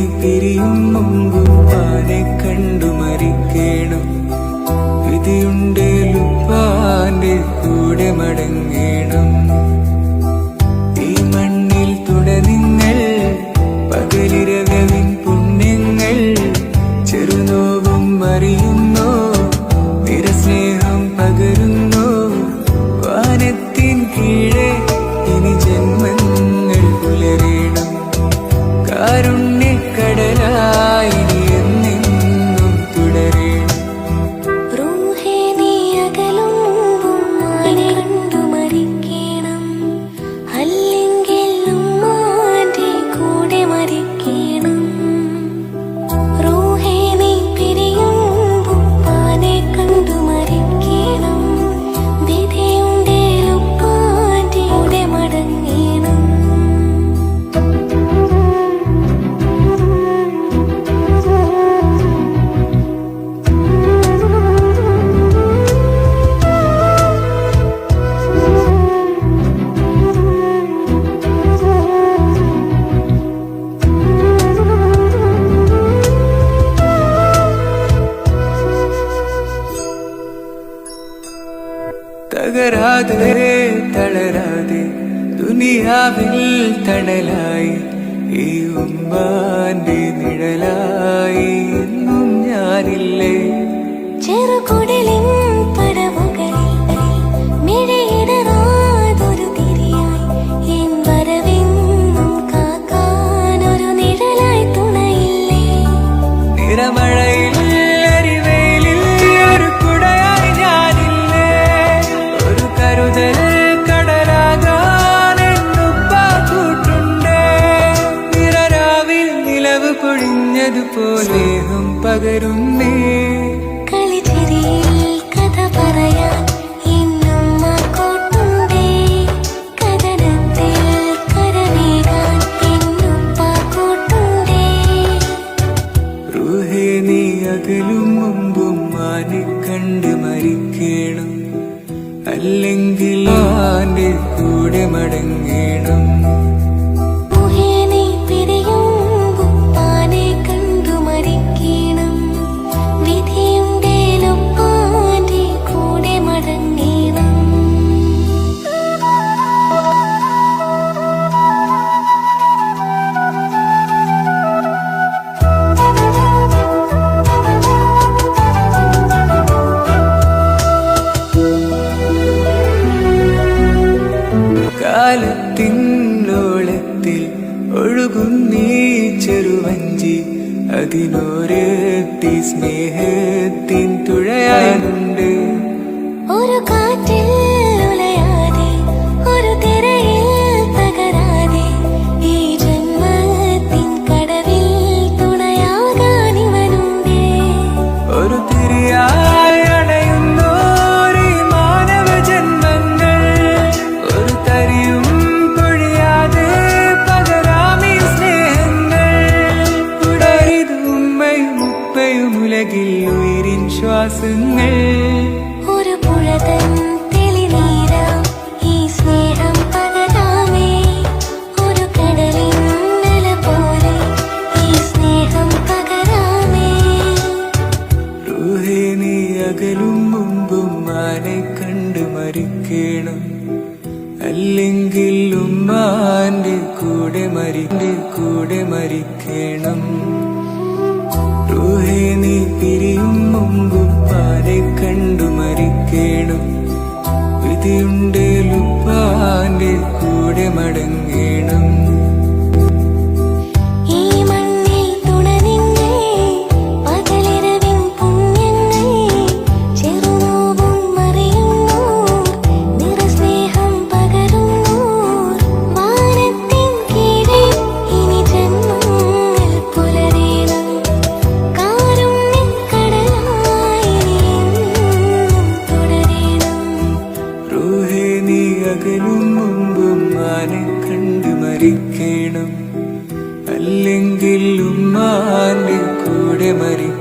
പിരിയും മുമ്പും കണ്ടു മരിക്കണം. വിധിയുണ്ടേലുപ്പാന്റെ കൂടെ മടങ്ങണം. ഈ മണ്ണിൽ തുടനിങ്ങൾ പകലിരകവിൻ പുണ്യങ്ങൾ ചെറുനോവും അറിയുന്നു തകരാതെ തളരാതെ ദുനിയാവിൽ തണലായി ഈ ഉമ്മാന്റെ നിഴലായി ഞാനില്ലേ? ചെറുകുടലിൻ നിലവ് പൊഴിഞ്ഞതുപോലെയും പകരുന്നേ. കഥ പറയാൻ അകലും മുമ്പും കണ്ട് മരിക്കണം. അല്ലെങ്കിൽ ആന്റെ കൂടെ മടങ്ങണം. കാലത്തിനോളത്തിൽ ഒഴുകുന്നീ ചെറുവഞ്ചി. അതിനോരത്തി സ്നേഹത്തിൻ തുഴയായുണ്ട് ഒരു കാറ്റിൽ ഉയരിൻ ശ്വാസങ്ങൾ ഒരു പുഴതൻ തെളിനീരാം ഈ സ്നേഹം പകരാമേ. ഒരു കടലിൻ നില പോലെ ഈ സ്നേഹം പകരാമേ. റൂഹേ നീ അകലും മുമ്പും മാനെ കണ്ട് മരിക്കണം. അല്ലെങ്കിൽ ഉമ്മാന്റെ കൂടെ മരി കൂടെ മരിക്കണം. പിരിയും മുമ്പും പാരെ കണ്ടു മരിക്കണം